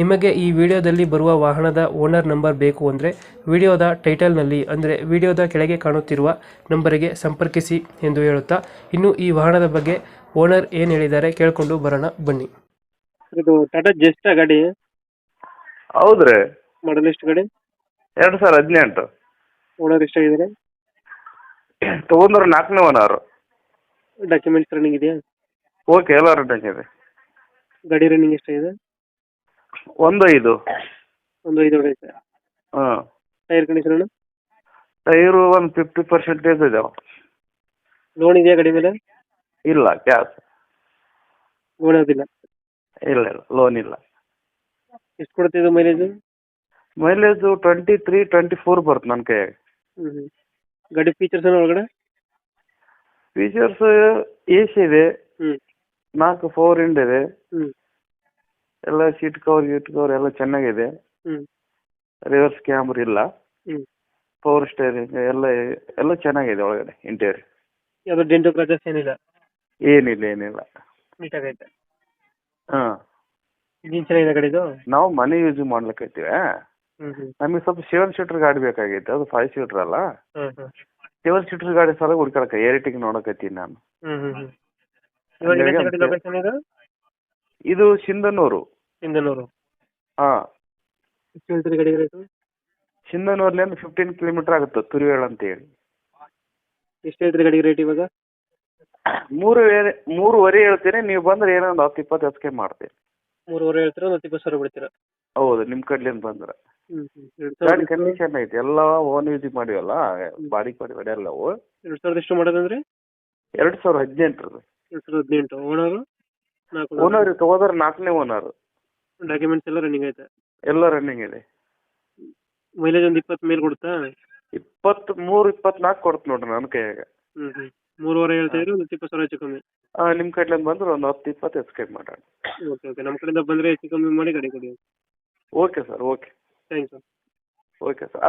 ನಿಮಗೆ ಈ ವಿಡಿಯೋದಲ್ಲಿ ಬರುವ ವಾಹನದ ಓನರ್ ನಂಬರ್ ಬೇಕು ಅಂದರೆ ವಿಡಿಯೋದ ಟೈಟಲ್ನಲ್ಲಿ ಅಂದರೆ ವಿಡಿಯೋದ ಕೆಳಗೆ ಕಾಣುತ್ತಿರುವ ನಂಬರಿಗೆ ಸಂಪರ್ಕಿಸಿ ಎಂದು ಹೇಳುತ್ತಾ ಇನ್ನು ಈ ವಾಹನದ ಬಗ್ಗೆ ಓನರ್ ಏನು ಹೇಳಿದ್ದಾರೆ ಕೇಳಿಕೊಂಡು ಬರೋಣ ಬನ್ನಿ. ಇದು ಟಾಟಾ ಜೆಸ್ಟ್ ಗಾಡಿ? ಹೌದ್ರಿ. ಮಾಡಲ್ ಎಷ್ಟು ಗಾಡಿ? ಎರಡು ಸಾವಿರ ಹದಿನೆಂಟು. ಓನರ್ ಎಷ್ಟಾಗಿದ್ದಾರೆ? ತಗೊಂಡ್ರೆ ನಾಲ್ಕನೇ ಒನ್ ಅವರು ಡಾಕ್ಯುಮೆಂಟ್ಸ್ ರನ್ನಿಂಗ್ ಇದೆಯಾ? ಓಕೆ ಎಲ್ಲ ರನ್ನಿಂಗ್ ಇದೆ. ಗಾಡಿ ರನ್ನಿಂಗ್ ಎಷ್ಟಾಗಿದೆ? ಒಂದು ಐದು. ಒಂದು ಐದು ಹೊಡೆಯುತ್ತೆ ಹಾಂ. ಟೈರ್ ಕಂಡೀಷನ್ ಟೈರು ಒಂದು ಫಿಫ್ಟಿ ಪರ್ಸೆಂಟೇಜ್ ಇದಾವೆ. ಲೋನ್ ಇದೆಯಾ ಗಾಡಿ ಮೇಲೆ? ಇಲ್ಲ ಗ್ಯಾಸ್. ಲೋನ್ ಯಾವುದಿಲ್ಲ ಇಲ್ಲ? ಇಲ್ಲ ಲೋನ್ ಇಲ್ಲ. ಎಷ್ಟು ಕೊಡುತ್ತೆ ಇದು mileage mileage twenty three twenty four ಬರುತ್ತೆ ನನ್ನ ಕೈಯಾಗ ಹ್ಞೂ ಗಾಡಿ ಫೀಚರ್ಸ್ ಏನು ಒಳಗಡೆ? ಫೀಚರ್ಸ್ ಎ ಸಿ ಇದೆ. ಹ್ಞೂ ನಾಲ್ಕು ಫೋರ್ ಇಂಡ್ ಇದೆ. ಹ್ಞೂ ಎಲ್ಲ ಸೀಟ್ ಕವರ್ ಗೀಟ್ ಕವರ್ ಎಲ್ಲ ಚೆನ್ನಾಗಿದೆ. ರಿವರ್ಸ್ ಕ್ಯಾಮ್ರ ಇಲ್ಲ. ಪವರ್ ಸ್ಟೇರಿಂಗ್ ಎಲ್ಲ ಎಲ್ಲ ಚೆನ್ನಾಗಿದೆ ಒಳಗಡೆ ಇಂಟೀರಿಯರ್ ಯಾವುದೋ ಡೆಂಟು ಕ್ರಾಚಸ್ ಏನಿಲ್ಲ? ಏನಿಲ್ಲ ಏನಿಲ್ಲ. ನೀಟಾಗೈತೆ. ಹಾಂ. ಇಂಜಿನ್ ಚೆನ್ನಾಗಿದೆ ಗಾಡಿದು? ನಾವು ಮನೆ ಯೂಸ್ ಮಾಡ್ಲಿಕ್ಕೈತಿವಿ ಹ್ಞೂ ನಮಗೆ ಸ್ವಲ್ಪ ಸೆವೆನ್ ಸೀಟರ್ ಗಾಡಿ ಬೇಕಾಗೈತೆ ಅದು ಫೈವ್ ಸೀಟರ್ ಅಲ್ಲ? ಸೆವೆನ್ ಸೀಟರ್ ಗಾಡಿ ಸಲ ಹುಡ್ಕೊಳಕ ಏರಿಟಿಗೆ ನೋಡಕತ್ತೀನಿ ನಾನು. ಇವಾಗ ಗಾಡಿ ಲೊಕೇಶನ್ ಇದು? ಇದು ಸಿಂಧನೂರು ಸಿಂಧನೂರು. ಹಾಂ. ಎಷ್ಟು ಹೇಳ್ತೀರಿ ಗಾಡಿ ರೇಟು ಸಿಂಧನೂರ್ಲಿಂದ ಫಿಫ್ಟೀನ್ ಕಿಲೋಮೀಟರ್ ಆಗುತ್ತೆ ತುರಿವೇಳ ಅಂತ ಹೇಳಿ. ಎಷ್ಟು ಹೇಳ್ತೀರಿ ಗಾಡಿ ರೇಟ್ ಇವಾಗ? ಮೂರು ಮೂರುವರೆ ಹೇಳ್ತೀನಿ ನೀವು ಬಂದ್ರೆ ಏನೋ ಒಂದು ಹತ್ತು ಇಪ್ಪತ್ತು ಹೆಚ್ಚಿಗೆ ಮಾಡ್ತೀನಿ ಮೂರುವರೆ ಹೇಳ್ತೀರಾ ಒಂದು ಇಪ್ಪತ್ತು ಸಾವಿರ ಬಿಡ್ತೀರ? ಹೌದು ನಿಮ್ಮ ಕಡ್ಲಿಂದ ಬಂದ್ರೆ. ಹ್ಞೂ ಹ್ಞೂ ಎರಡು ಗಾಡಿ ಸಾವಿರದ ಕಂಡೀಷನ್ ಐತಿ ಎಲ್ಲ ಓನ್ ಯೂಸ್ ಮಾಡಿವಲ್ಲ ಬಾಡಿ ಪಾಡಿ ಹೊಡೆಯಲ್ಲವು ಎರಡು ಸಾವಿರದ ಎಷ್ಟು ಮಾಡೋದಂದ್ರೆ ಎರಡು ಸಾವಿರ ಹದಿನೆಂಟರದು ಎರಡು ಸಾವಿರದ ಹದಿನೆಂಟು ಓನರು? ನಾಲ್ಕು ಓನರ್ ತಗೋದ್ರೆ ನಾಲ್ಕನೇ ಓನರ್. ಡಾಕ್ಯುಮೆಂಟ್ಸ್ ಎಲ್ಲ ರನ್ನಿಂಗ್ ಐತೆ. ಎಲ್ಲ ರನ್ನಿಂಗ್ ಇದೆ. ಮೈಲೇಜ್ ಒಂದು ಇಪ್ಪತ್ತು ಮೇಲೆ ಕೊಡ್ತಾ ಇಪ್ಪತ್ತ್ ಮೂರು ಇಪ್ಪತ್ನಾಲ್ಕು ಕೊಡ್ತು ನೋಡ್ರಿ ನನ್ನ ಕೈಯಾಗ. ಹ್ಞೂ ಹ್ಞೂ ಮೂರುವರೆ ಹೇಳ್ತಾ ಇದ್ರೆ ಒಂದು ಇಪ್ಪತ್ತು ಸಾವಿರ ಹೆಚ್ಚು ಕಮ್ಮಿ. ಆ, ನಿಮ್ಮ ಕಡೆಯಿಂದ ಬಂದ್ರೆ ಒಂದು ಹತ್ತು ಇಪ್ಪತ್ತು ಹೆಚ್ಚಿಗೆ ಮಾಡೋಣ. Okay okay. ನಮ್ಮ ಕಡೆಯಿಂದ ಬಂದರೆ ಹೆಚ್ಚು ಕಮ್ಮಿ ಮಾಡಿ ಗಾಡಿ ಕೊಡಿ. Okay sir okay. Thanks okay sir.